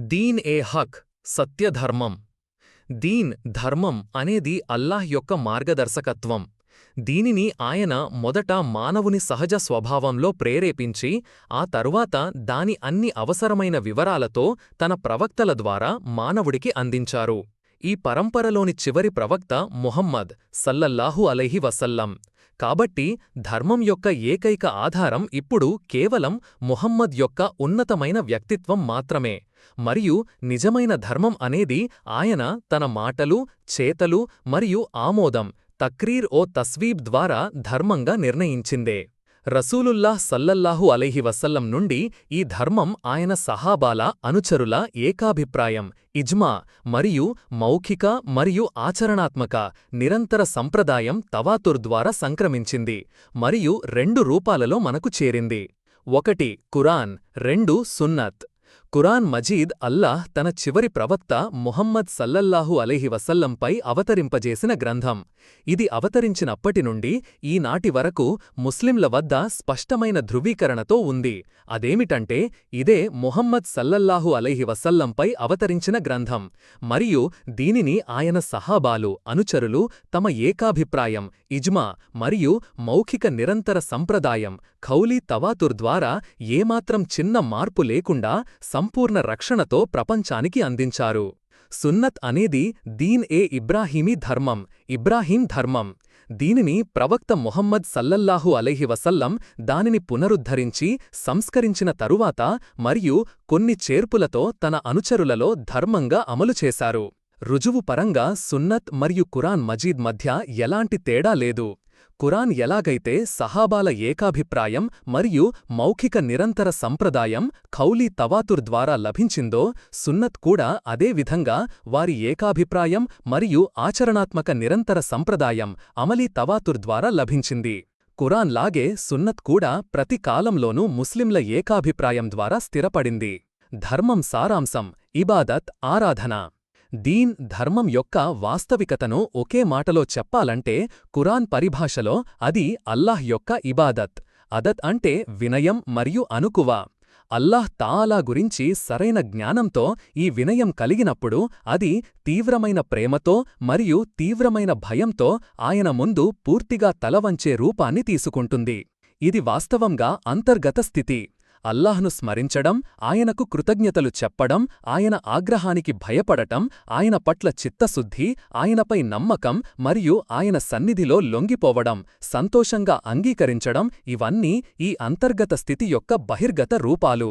దీన్ ఏ హక్ సత్యధర్మం. దీన్ ధర్మం అనేది అల్లాహ్ యొక్క మార్గదర్శకత్వం. దీనిని ఆయన మొదట మానవుని సహజ స్వభావంలో ప్రేరేపించి ఆ తరువాత దాని అన్ని అవసరమైన వివరాలతో తన ప్రవక్తల ద్వారా మానవుడికి అందించారు. ఈ పరంపరలోని చివరి ప్రవక్త ముహమ్మద్ సల్లల్లాహు అలైహి వసల్లం. కాబట్టి ధర్మం యొక్క ఏకైక ఆధారం ఇప్పుడు కేవలం ముహమ్మద్ యొక్క ఉన్నతమైన వ్యక్తిత్వం మాత్రమే. మరియు నిజమైన ధర్మం అనేది ఆయన తన మాటలు చేతలు మరియు ఆమోదం తక్రీర్ ఓ తస్వీబ్ ద్వారా ధర్మంగా నిర్ణయించిందే. రసూలుల్లాహ్ సల్లల్లాహు అలైహి వసల్లం నుండి ఈ ధర్మం ఆయన సహాబాల అనుచరుల ఏకాభిప్రాయం ఇజ్మా మరియు మౌఖిక మరియు ఆచరణాత్మక నిరంతర సంప్రదాయం తవాతుర్ ద్వారా సంక్రమించింది మరియు రెండు రూపాలలో మనకు చేరింది. ఒకటి కురాన్ రెండు సున్నత్. కురాన్ మజీద్ అల్లాహ్ తన చివరి ప్రవక్త ముహమ్మద్ సల్లల్లాహు అలైహి వసల్లంపై అవతరింపజేసిన గ్రంథం. ఇది అవతరించినప్పటి నుండి ఈనాటి వరకు ముస్లింల వద్ద స్పష్టమైన ధృవీకరణతో ఉంది. అదేమిటంటే ఇదే ముహమ్మద్ సల్లల్లాహు అలైహి వసల్లంపై అవతరించిన గ్రంథం. మరియు దీనిని ఆయన సహాబాలు అనుచరులు తమ ఏకాభిప్రాయం ఇజ్మా మరియు మౌఖిక నిరంతర సంప్రదాయం ఖౌలీ తవాతుర్ ద్వారా ఏమాత్రం చిన్న మార్పు లేకుండా సంపూర్ణ రక్షణతో ప్రపంచానికి అందించారు. సున్నత్ అనేది దీన్ ఏ ఇబ్రాహీమీ ధర్మం ఇబ్రాహీం ధర్మం. దీనిని ప్రవక్త మొహమ్మద్ సల్లల్లాహు అలైహి వసల్లం దానిని పునరుద్ధరించి సంస్కరించిన తరువాత మరియు కొన్ని చేర్పులతో తన అనుచరులలో ధర్మంగా అమలు చేశారు. రుజువు పరంగా సున్నత్ మరియు కురాన్ మజీద్ మధ్య ఎలాంటి తేడా లేదు. కురాన్ ఎలాగైతే సహాబాల ఏకాభిప్రాయం మరియు మౌఖిక నిరంతర సంప్రదాయం ఖౌలీ తవాతుర్ ద్వారా లభించిందో సున్నత్ కూడా అదే విధంగా వారి ఏకాభిప్రాయం మరియు ఆచరణాత్మక నిరంతర సంప్రదాయం అమలీ తవాతుర్ ద్వారా లభించింది. కురాన్ లాగే సున్నత్ కూడా ప్రతి కాలంలోనూ ముస్లింల ఏకాభిప్రాయం ద్వారా స్థిరపడింది. ధర్మం సారాంశం ఇబాదత్ ఆరాధన. దీన్ ధర్మం యొక్క వాస్తవికతను ఒకే మాటలో చెప్పాలంటే కురాన్ పరిభాషలో అది అల్లాహ్ యొక్క ఇబాదత్. అదత్ అంటే వినయం మరియు అనుకువ. అల్లాహ్ తాలా గురించి సరైన జ్ఞానంతో ఈ వినయం కలిగినప్పుడు అది తీవ్రమైన ప్రేమతో మరియు తీవ్రమైన భయంతో ఆయన ముందు పూర్తిగా తలవంచే రూపాన్ని తీసుకుంటుంది. ఇది వాస్తవంగా అంతర్గత స్థితి. అల్లాహ్ను స్మరించడం ఆయనకు కృతజ్ఞతలు చెప్పడం ఆయన ఆగ్రహానికి భయపడటం ఆయన పట్ల చిత్తశుద్ధి ఆయనపై నమ్మకం మరియు ఆయన సన్నిధిలో లొంగిపోవడం సంతోషంగా అంగీకరించడం ఇవన్నీ ఈ అంతర్గత స్థితి యొక్క బహిర్గత రూపాలు.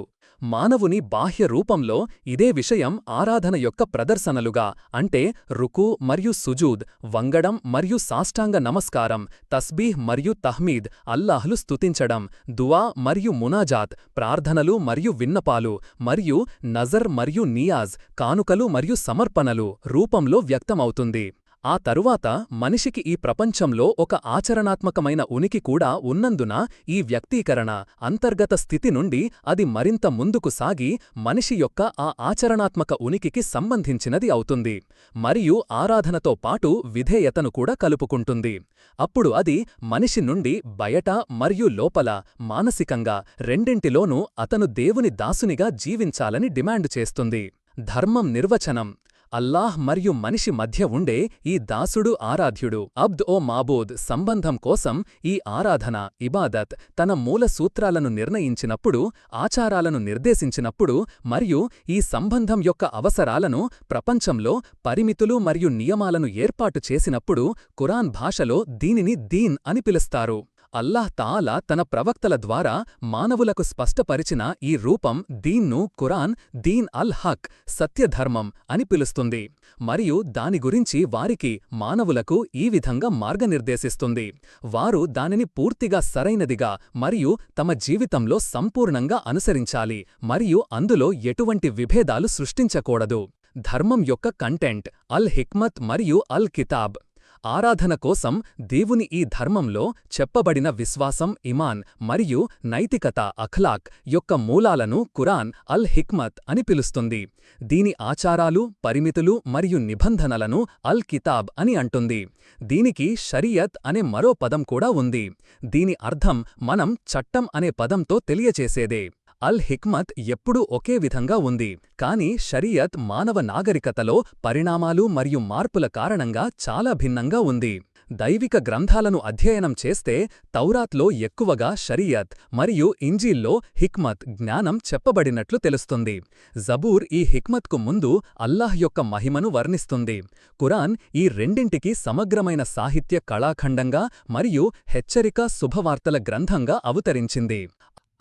మానవుని బాహ్య రూపంలో ఇదే విషయం ఆరాధన యొక్క ప్రదర్శనలుగా అంటే రుకు మరియు సుజూద్ వంగడం మరియు సాష్టాంగ నమస్కారం తస్బీహ్ మరియు తహ్మీద్ అల్లాహ్లు స్తుతించడం దువా మరియు మునాజాత్ ప్రార్థనలు మరియు విన్నపాలు మరియు నజర్ మరియు నియాజ్ కానుకలు మరియు సమర్పణలు రూపంలో వ్యక్తమవుతుంది. ఆ తరువాత మనిషికి ఈ ప్రపంచంలో ఒక ఆచరణాత్మకమైన ఉనికి కూడా ఉన్నందున ఈ వ్యక్తీకరణ అంతర్గత స్థితి నుండి అది మరింత ముందుకు సాగి మనిషి యొక్క ఆ ఆచరణాత్మక ఉనికికి సంబంధించినది అవుతుంది మరియు ఆరాధనతో పాటు విధేయతను కూడా కలుపుకుంటుంది. అప్పుడు అది మనిషి నుండి బయట మరియు లోపల మానసికంగా రెండింటిలోనూ అతను దేవుని దాసునిగా జీవించాలని డిమాండ్ చేస్తుంది. ధర్మం నిర్వచనం అల్లాహ్ మరియు మనిషి మధ్య ఉండే ఈ దాసుడు ఆరాధ్యుడు. అబ్ద్ ఓ మాబూద్ సంబంధం కోసం ఈ ఆరాధన ఇబాదత్ తన మూల సూత్రాలను నిర్ణయించినప్పుడు ఆచారాలను నిర్దేశించినప్పుడు మరియు ఈ సంబంధం యొక్క అవసరాలను ప్రపంచంలో పరిమితులు మరియు నియమాలను ఏర్పాటు చేసినప్పుడు కురాన్ భాషలో దీనిని దీన్ అని పిలుస్తారు. అల్లాహ్ తాలా తన ప్రవక్తల ద్వారా మానవులకు స్పష్టపరిచిన ఈ రూపం దీన్ను కురాన్ దీన్ అల్ హక్ సత్యధర్మం అని పిలుస్తుంది. మరియు దాని గురించి వారికి మానవులకు ఈ విధంగా మార్గనిర్దేశిస్తుంది. వారు దానిని పూర్తిగా సరైనదిగా మరియు తమ జీవితంలో సంపూర్ణంగా అనుసరించాలి. మరియు అందులో ఎటువంటి విభేదాలు సృష్టించకూడదు. ధర్మం యొక్క కంటెంట్ అల్ హిక్మత్ మరియు అల్ కితాబ్. ఆరాధన కోసం దేవుని ఈ ధర్మంలో చెప్పబడిన విశ్వాసం ఇమాన్ మరియు నైతికత అఖ్లాక్ యొక్క మూలాలను కురాన్ అల్ హిక్మత్ అని పిలుస్తుంది. దీని ఆచారాలు పరిమితులు మరియు నిబంధనలను అల్ కితాబ్ అని అంటుంది. దీనికి షరియత్ అనే మరో పదం కూడా ఉంది. దీని అర్థం మనం చట్టం అనే పదంతో తెలియచేసేదే. అల్ హిక్మత్ ఎప్పుడూ ఒకే విధంగా ఉంది కాని షరియత్ మానవ నాగరికతలో పరిణామాలు మరియు మార్పుల కారణంగా చాలా భిన్నంగా ఉంది. దైవిక గ్రంథాలను అధ్యయనం చేస్తే తౌరాత్లో ఎక్కువగా షరియత్ మరియు ఇంజీల్లో హిక్మత్ జ్ఞానం చెప్పబడినట్లు తెలుస్తుంది. జబూర్ ఈ హిక్మత్కు ముందు అల్లాహ్ యొక్క మహిమను వర్ణిస్తుంది. కురాన్ ఈ రెండింటికి సమగ్రమైన సాహిత్య కళాఖండంగా మరియు హెచ్చరిక శుభవార్తల గ్రంథంగా అవతరించింది.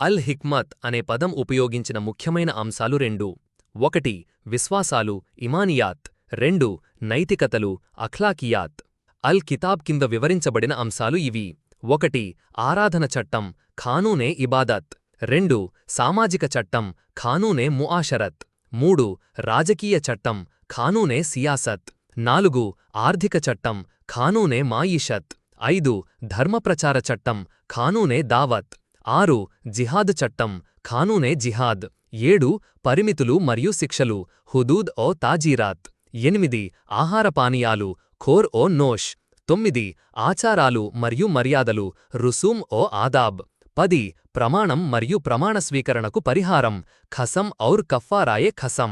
అల్ హిక్మత్ అనే పదం ఉపయోగించిన ముఖ్యమైన అంశాలు రెండు. ఒకటి విశ్వాసాలు ఇమానియాత్. రెండు నైతికతలు అఖ్లాకియాత్. అల్ కితాబ్ కింద వివరించబడిన అంశాలు ఇవి. ఒకటి ఆరాధన చట్టం ఖానూనే ఇబాదత్. రెండు సామాజిక చట్టం ఖానూనే ముఆషరత్. మూడు రాజకీయ చట్టం ఖానూనే సియాసత్. నాలుగు ఆర్థిక చట్టం ఖానూనే మాయిషత్. ఐదు ధర్మప్రచార చట్టం ఖానూనే దావత్. ఆరు జిహాద్ చట్టం ఖానూనే జిహాద్. ఏడు పరిమితులు మరియు శిక్షలు హుదూద్ ఓ తాజీరాత్. ఎనిమిది ఆహార పానీయాలు ఖోర్ ఓ నోష్. తొమ్మిది ఆచారాలు మరియు మర్యాదలు రుసూమ్ ఓ ఆదాబ్. పది ప్రమాణం మరియు ప్రమాణ స్వీకరణకు పరిహారం ఖసం ఔర్ కఫ్ఫారాయే ఖసం.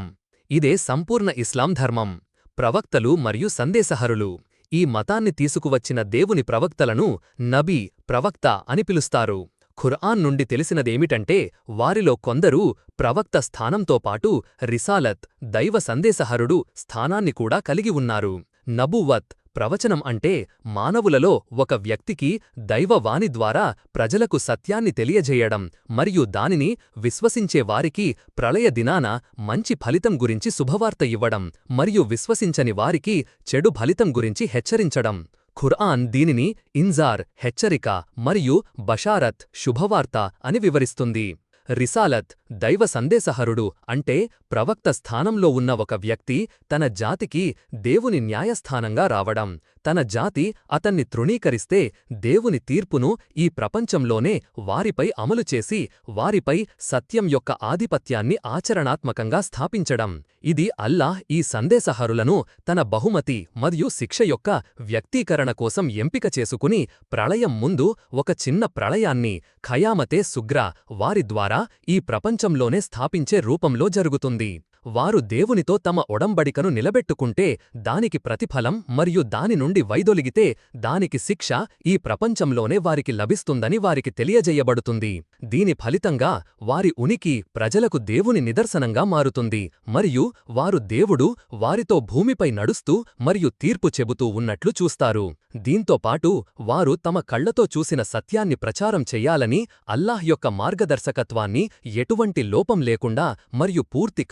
ఇదే సంపూర్ణ ఇస్లాం ధర్మం. ప్రవక్తలు మరియు సందేశహరులు. ఈ మతాన్ని తీసుకువచ్చిన దేవుని ప్రవక్తలను నబీ ప్రవక్త అని పిలుస్తారు. ఖుర్ఆన్ నుండి తెలిసినదేమిటంటే వారిలో కొందరు ప్రవక్త స్థానంతో పాటు రిసాలత్ దైవ సందేశహరుడు స్థానాన్ని కూడా కలిగి ఉన్నారు. నబువత్ ప్రవచనం అంటే మానవులలో ఒక వ్యక్తికి దైవవాణి ద్వారా ప్రజలకు సత్యాన్ని తెలియజేయడం మరియు దానిని విశ్వసించే వారికి ప్రళయ దినాన మంచి ఫలితం గురించి శుభవార్త ఇవ్వడం మరియు విశ్వసించని వారికి చెడు ఫలితం గురించి హెచ్చరించడం. ఖుర్ఆన్ దీనిని ఇన్జార్ హెచ్చరిక మరియు బషారత్ శుభవార్త అని వివరిస్తుంది. రిసాలత్ దైవ సందేశహరుడు అంటే ప్రవక్త స్థానంలో ఉన్న ఒక వ్యక్తి తన జాతికి దేవుని న్యాయస్థానంగా రావడం. తన జాతి అతన్ని తృణీకరిస్తే దేవుని తీర్పును ఈ ప్రపంచంలోనే వారిపై అమలు చేసి వారిపై సత్యం యొక్క ఆధిపత్యాన్ని ఆచరణాత్మకంగా స్థాపించడం. ఇది అల్లాహ్ ఈ సందేశహరులను తన బహుమతి మరియు శిక్ష యొక్క వ్యక్తీకరణ కోసం ఎంపిక చేసుకుని ప్రళయం ముందు ఒక చిన్న ప్రళయాన్ని ఖయామతే సుగ్రా వారి ద్వారా ఈ ప్రపంచంలోనే స్థాపించే రూపంలో జరుగుతుంది. వారు దేవునితో తమ ఒడంబడికను నిలబెట్టుకుంటే దానికి ప్రతిఫలం మరియు దాని నుండి వైదొలిగితే దానికి శిక్ష ఈ ప్రపంచంలోనే వారికి లభిస్తుందని వారికి తెలియజేయబడుతుంది. దీని ఫలితంగా వారి ఉనికి ప్రజలకు దేవుని నిదర్శనంగా మారుతుంది మరియు వారు దేవుడు వారితో భూమిపై నడుస్తూ మరియు తీర్పు చెబుతూ ఉన్నట్లు చూస్తారు. దీంతో పాటు వారు తమ కళ్ళతో చూసిన సత్యాన్ని ప్రచారం చెయ్యాలని అల్లాహ్ యొక్క మార్గదర్శకత్వాన్ని ఎటువంటి లోపం లేకుండా మరియు పూర్తి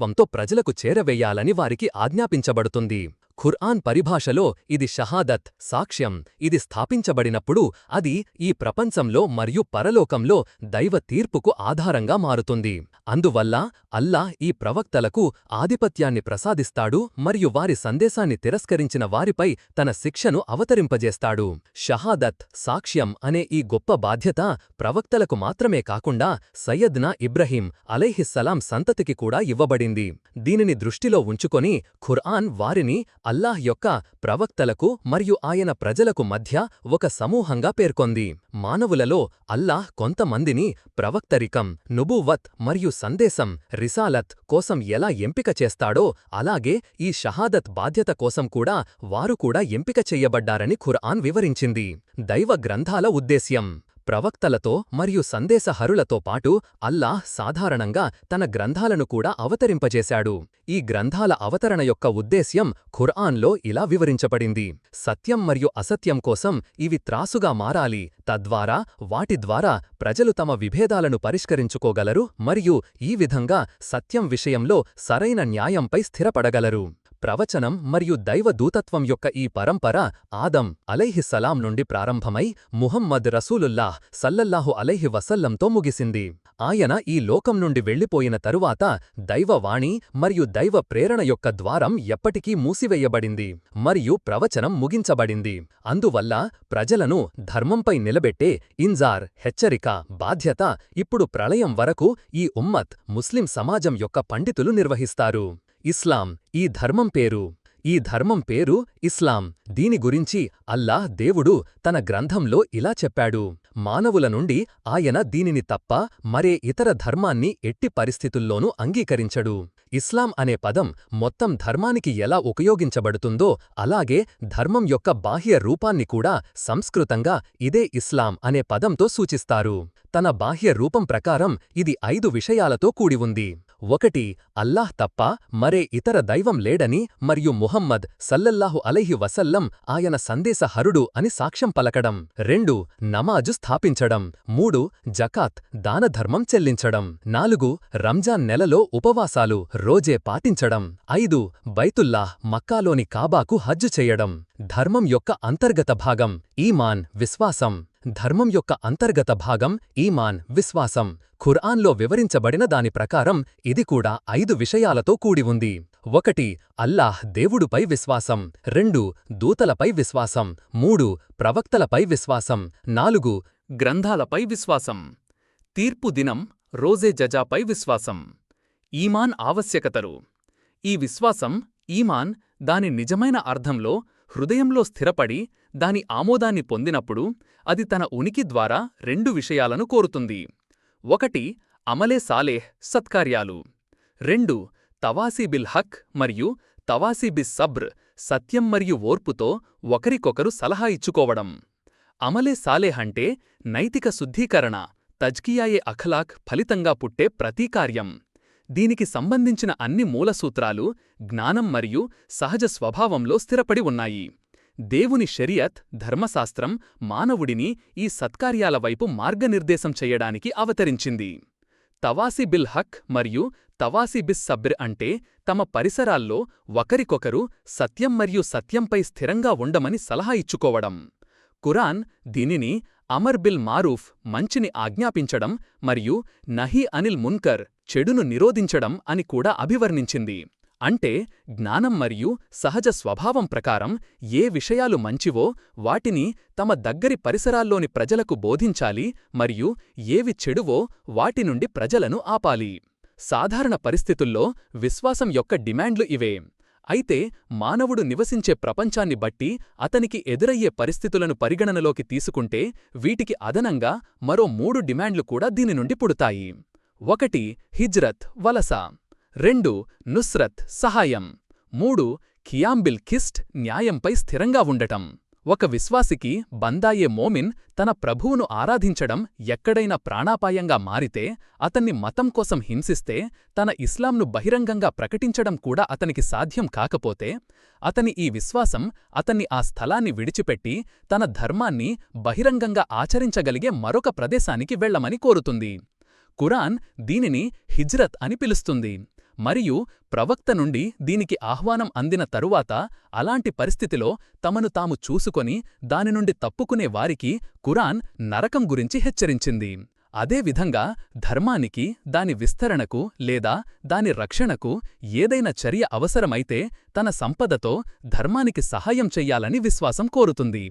ఖచ్చితత్వంతో ప్రజలకు చేరవేయాలని వారికి ఆజ్ఞాపించబడుతుంది. ఖుర్ఆన్ పరిభాషలో ఇది షహాదత్ సాక్ష్యం. ఇది స్థాపించబడినప్పుడు అది ఈ ప్రపంచంలో మరియు పరలోకంలో దైవ తీర్పుకు ఆధారంగా మారుతుంది. అందువల్ల అల్లా ఈ ప్రవక్తలకు ఆధిపత్యాన్ని ప్రసాదిస్తాడు మరియు వారి సందేశాన్ని తిరస్కరించిన వారిపై తన శిక్షను అవతరింపజేస్తాడు. షహాదత్ సాక్ష్యం అనే ఈ గొప్ప బాధ్యత ప్రవక్తలకు మాత్రమే కాకుండా సయ్యద్నా ఇబ్రహీం అలైహిస్సలాం సంతతికి కూడా ఇవ్వబడింది. దీనిని దృష్టిలో ఉంచుకొని ఖుర్ఆన్ వారిని అల్లాహ్ యొక్క ప్రవక్తలకు మరియు ఆయన ప్రజలకు మధ్య ఒక సమూహంగా పేర్కొంది. మానవులలో అల్లాహ్ కొంతమందిని ప్రవక్తరికం నుబువత్ మరియు సందేశం రిసాలత్ కోసం ఎలా ఎంపిక చేస్తాడో అలాగే ఈ షహాదత్ బాధ్యత కోసం కూడా వారు కూడా ఎంపిక చెయ్యబడ్డారని ఖురాన్ వివరించింది. దైవ గ్రంథాల ఉద్దేశ్యం. ప్రవక్తలతో మరియు సందేశహరులతో పాటు అల్లాహ్ సాధారణంగా తన గ్రంథాలను కూడా అవతరింపజేశాడు. ఈ గ్రంథాల అవతరణ యొక్క ఉద్దేశ్యం ఖుర్ఆన్లో ఇలా వివరించబడింది. సత్యం మరియు అసత్యం కోసం ఇవి త్రాసుగా మారాలి. తద్వారా వాటి ద్వారా ప్రజలు తమ విభేదాలను పరిష్కరించుకోగలరు మరియు ఈ విధంగా సత్యం విషయంలో సరైన న్యాయంపై స్థిరపడగలరు. ప్రవచనం మరియు దైవ దూతత్వం యొక్క ఈ పరంపర ఆదం అలైహిస్సలాం నుండి ప్రారంభమై ముహమ్మద్ రసూలుల్లాహ్ సల్లల్లాహు అలైహి వసల్లంతో ముగిసింది. ఆయన ఈ లోకం నుండి వెళ్ళిపోయిన తరువాత దైవవాణి మరియు దైవ ప్రేరణ యొక్క ద్వారం ఎప్పటికీ మూసివేయబడింది మరియు ప్రవచనం ముగించబడింది. అందువల్ల ప్రజలను ధర్మంపై నిలబెట్టే ఇన్జార్ హెచ్చరిక బాధ్యత ఇప్పుడు ప్రళయం వరకు ఈ ఉమ్మత్ ముస్లిం సమాజం యొక్క పండితులు నిర్వహిస్తారు. ఇస్లాం. ఈ ధర్మం పేరు. ఈ ధర్మం పేరు ఇస్లాం. దీని గురించి అల్లాహ్ దేవుడు తన గ్రంథంలో ఇలా చెప్పాడు. మానవుల నుండి ఆయన దీనిని తప్ప మరే ఇతర ధర్మాన్ని ఎట్టి పరిస్థితుల్లోనూ అంగీకరించడు. ఇస్లాం అనే పదం మొత్తం ధర్మానికి ఎలా ఉపయోగించబడుతుందో అలాగే ధర్మం యొక్క బాహ్య రూపాన్ని కూడా సంస్కృతంగా ఇదే ఇస్లాం అనే పదంతో సూచిస్తారు. తన బాహ్య రూపం ప్రకారం ఇది ఐదు విషయాలతో కూడి ఉంది. ఒకటి అల్లాహ్ తప్ప మరే ఇతర దైవం లేడని మరియు ముహమ్మద్ సల్లల్లాహు అలైహి వసల్లం ఆయన సందేశహరుడు అని సాక్ష్యం పలకడం. రెండు నమాజు స్థాపించడం. మూడు జకాత్ దానధర్మం చెల్లించడం. నాలుగు రంజాన్ నెలలో ఉపవాసాలు రోజే పాటించడం. ఐదు బైతుల్లాహ్ మక్కాలోని కాబాకు హజ్జు చేయడం. ధర్మం యొక్క అంతర్గత భాగం ఈమాన్ విశ్వాసం. ధర్మం యొక్క అంతర్గత భాగం ఈమాన్ విశ్వాసం. ఖుర్ఆన్లో వివరించబడిన దాని ప్రకారం ఇది కూడా ఐదు విషయాలతో కూడి ఉంది. ఒకటి అల్లాహ్ దేవుడుపై విశ్వాసం. రెండు దూతలపై విశ్వాసం. మూడు ప్రవక్తలపై విశ్వాసం. నాలుగు గ్రంథాలపై విశ్వాసం. తీర్పు దినం రోజే జజాపై విశ్వాసం. ఈమాన్ ఆవశ్యకతలు ఈ విశ్వాసం ఈమాన్ దాని నిజమైన అర్థంలో హృదయంలో స్థిరపడి దాని ఆమోదాన్ని పొందినప్పుడు అది తన ఉనికి ద్వారా రెండు విషయాలను కోరుతుంది. ఒకటి అమలే సాలేహ్ సత్కార్యాలు. రెండు తవాసిబిల్ హక్ మరియు తవాసీ బిస్ సబ్ర్ సత్యం మరియు ఓర్పుతో ఒకరికొకరు సలహా ఇచ్చుకోవడం. అమలే సాలేహ్ అంటే నైతిక శుద్ధీకరణ తజ్కియాయే అఖలాక్ ఫలితంగా పుట్టే ప్రతీకార్యం. దీనికి సంబంధించిన అన్ని మూలసూత్రాలు జ్ఞానం మరియు సహజ స్వభావంలో స్థిరపడి ఉన్నాయి. దేవుని షరియత్ ధర్మశాస్త్రం మానవుడిని ఈ సత్కార్యాల వైపు మార్గనిర్దేశం చెయ్యడానికి అవతరించింది. తవాసి బిల్ హక్ మరియు తవాసి బిస్ సబ్ర్ అంటే తమ పరిసరాల్లో ఒకరికొకరు సత్యం మరియు సత్యంపై స్థిరంగా ఉండమని సలహా ఇచ్చుకోవడం. ఖురాన్ దీనిని అమర్ బిల్ మారూఫ్ మంచిని ఆజ్ఞాపించడం మరియు నహీ అనిల్ మున్కర్ చెడును నిరోధించడం అని కూడా అభివర్ణించింది. అంటే జ్ఞానం మరియు సహజ స్వభావం ప్రకారం ఏ విషయాలు మంచివో వాటిని తమ దగ్గరి పరిసరాల్లోని ప్రజలకు బోధించాలి మరియు ఏవి చెడువో వాటి నుండి ప్రజలను ఆపాలి. సాధారణ పరిస్థితుల్లో విశ్వాసం యొక్క డిమాండ్లు ఇవే. అయితే మానవుడు నివసించే ప్రపంచాన్ని బట్టి అతనికి ఎదురయ్యే పరిస్థితులను పరిగణనలోకి తీసుకుంటే వీటికి అదనంగా మరో మూడు డిమాండ్లు కూడా దీని నుండి పుడతాయి. ఒకటి హిజ్రత్ వలస. రెండు నుస్రత్ సహాయం. మూడు ఖియాంబిల్ కిస్ట్ న్యాయంపై స్థిరంగా ఉండటం. ఒక విశ్వాసికి బందాయే మోమిన్ తన ప్రభువును ఆరాధించడం ఎక్కడైనా ప్రాణాపాయంగా మారితే అతన్ని మతం కోసం హింసిస్తే తన ఇస్లాంను బహిరంగంగా ప్రకటించడం కూడా అతనికి సాధ్యం కాకపోతే అతని ఈ విశ్వాసం అతన్ని ఆ స్థలాన్ని విడిచిపెట్టి తన ధర్మాన్ని బహిరంగంగా ఆచరించగలిగే మరొక ప్రదేశానికి వెళ్ళమని కోరుతుంది. ఖురాన్ దీనిని హిజ్రత్ అని పిలుస్తుంది. మరియు ప్రవక్త నుండి దీనికి ఆహ్వానం అందిన తరువాత అలాంటి పరిస్థితిలో తమను తాము చూసుకొని దాని నుండి తప్పుకునే వారికి కురాన్ నరకం గురించి హెచ్చరించింది. అదేవిధంగా ధర్మానికి దాని విస్తరణకు లేదా దాని రక్షణకు ఏదైనా చర్య అవసరమైతే తన సంపదతో ధర్మానికి సహాయం చెయ్యాలని విశ్వాసం కోరుతుంది.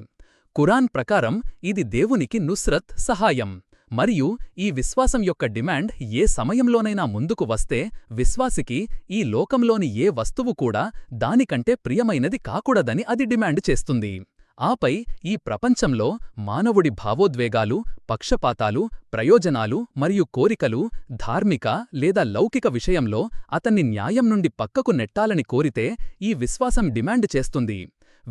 కురాన్ ప్రకారం ఇది దేవునికి నుస్రత్ సహాయం. మరియు ఈ విశ్వాసం యొక్క డిమాండ్ ఏ సమయంలోనైనా ముందుకు వస్తే విశ్వాసికి ఈ లోకంలోని ఏ వస్తువు కూడా దానికంటే ప్రియమైనది కాకూడదని అది డిమాండ్ చేస్తుంది. ఆపై ఈ ప్రపంచంలో మానవుడి భావోద్వేగాలు పక్షపాతాలు ప్రయోజనాలు మరియు కోరికలు ధార్మిక లేదా లౌకిక విషయంలో అతన్ని న్యాయం నుండి పక్కకు నెట్టాలని కోరితే ఈ విశ్వాసం డిమాండ్ చేస్తుంది.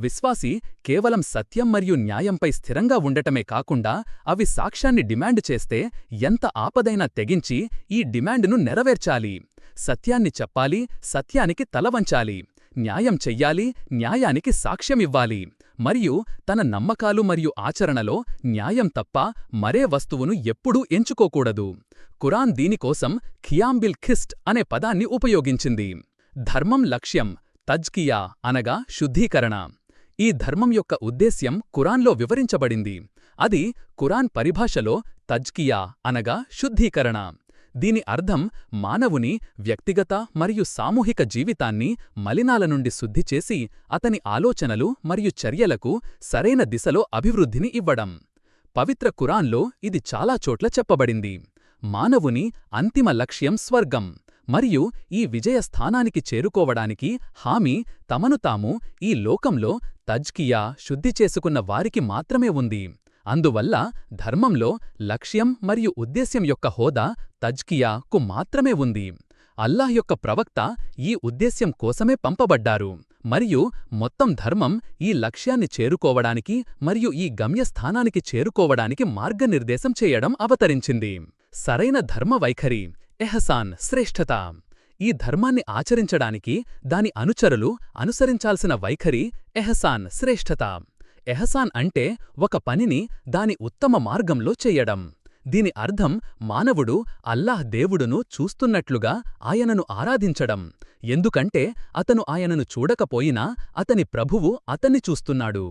విశ్వాసి కేవలం సత్యం మరియు న్యాయంపై స్థిరంగా ఉండటమే కాకుండా అవి సాక్ష్యాన్ని డిమాండ్ చేస్తే ఎంత ఆపదైనా తెగించి ఈ డిమాండ్ను నెరవేర్చాలి. సత్యాన్ని చెప్పాలి సత్యానికి తలవంచాలి న్యాయం చెయ్యాలి న్యాయానికి సాక్ష్యమివ్వాలి మరియు తన నమ్మకాలు మరియు ఆచరణలో న్యాయం తప్ప మరే వస్తువును ఎప్పుడూ ఎంచుకోకూడదు. కురాన్ దీనికోసం ఖియాంబిల్ ఖిస్ట్ అనే పదాన్ని ఉపయోగించింది. ధర్మం లక్ష్యం తజ్కియా అనగా శుద్ధీకరణ. ఈ ధర్మం యొక్క ఉద్దేశ్యం కురాన్లో వివరించబడింది. అది కురాన్ పరిభాషలో తజ్కియా అనగా శుద్ధీకరణ. దీని అర్థం మానవుని వ్యక్తిగత మరియు సామూహిక జీవితాన్ని మలినాల నుండి శుద్ధి చేసి అతని ఆలోచనలు మరియు చర్యలకు సరైన దిశలో అభివృద్ధిని ఇవ్వడం. పవిత్ర కురాన్లో ఇది చాలా చోట్ల చెప్పబడింది. మానవుని అంతిమ లక్ష్యం స్వర్గం. మరియు ఈ విజయ స్థానానికి చేరుకోవడానికి హామీ తమను తాము ఈ లోకంలో తజ్కియా శుద్ధి చేసుకున్న వారికి మాత్రమే ఉంది. అందువల్ల ధర్మంలో లక్ష్యం మరియు ఉద్దేశ్యం యొక్క హోదా తజ్కియా కు మాత్రమే ఉంది. అల్లాహ్ యొక్క ప్రవక్త ఈ ఉద్దేశ్యం కోసమే పంపబడ్డారు. మరియు మొత్తం ధర్మం ఈ లక్ష్యాన్ని చేరుకోవడానికి మరియు ఈ గమ్యస్థానానికి చేరుకోవడానికి మార్గనిర్దేశం చేయడం అవతరించింది. సరైన ధర్మ వైఖరి ఎహసాన్ శ్రేష్ఠత. ఈ ధర్మాన్ని ఆచరించడానికి దాని అనుచరులు అనుసరించాల్సిన వైఖరి ఎహసాన్ శ్రేష్ఠత. ఎహసాన్ అంటే ఒక పనిని దాని ఉత్తమ మార్గంలో చెయ్యడం దీని అర్థం మానవుడు అల్లాహ్ దేవుడును చూస్తున్నట్లుగా ఆయనను ఆరాధించడం. ఎందుకంటే అతను ఆయనను చూడకపోయినా అతని ప్రభువు అతన్ని చూస్తున్నాడు.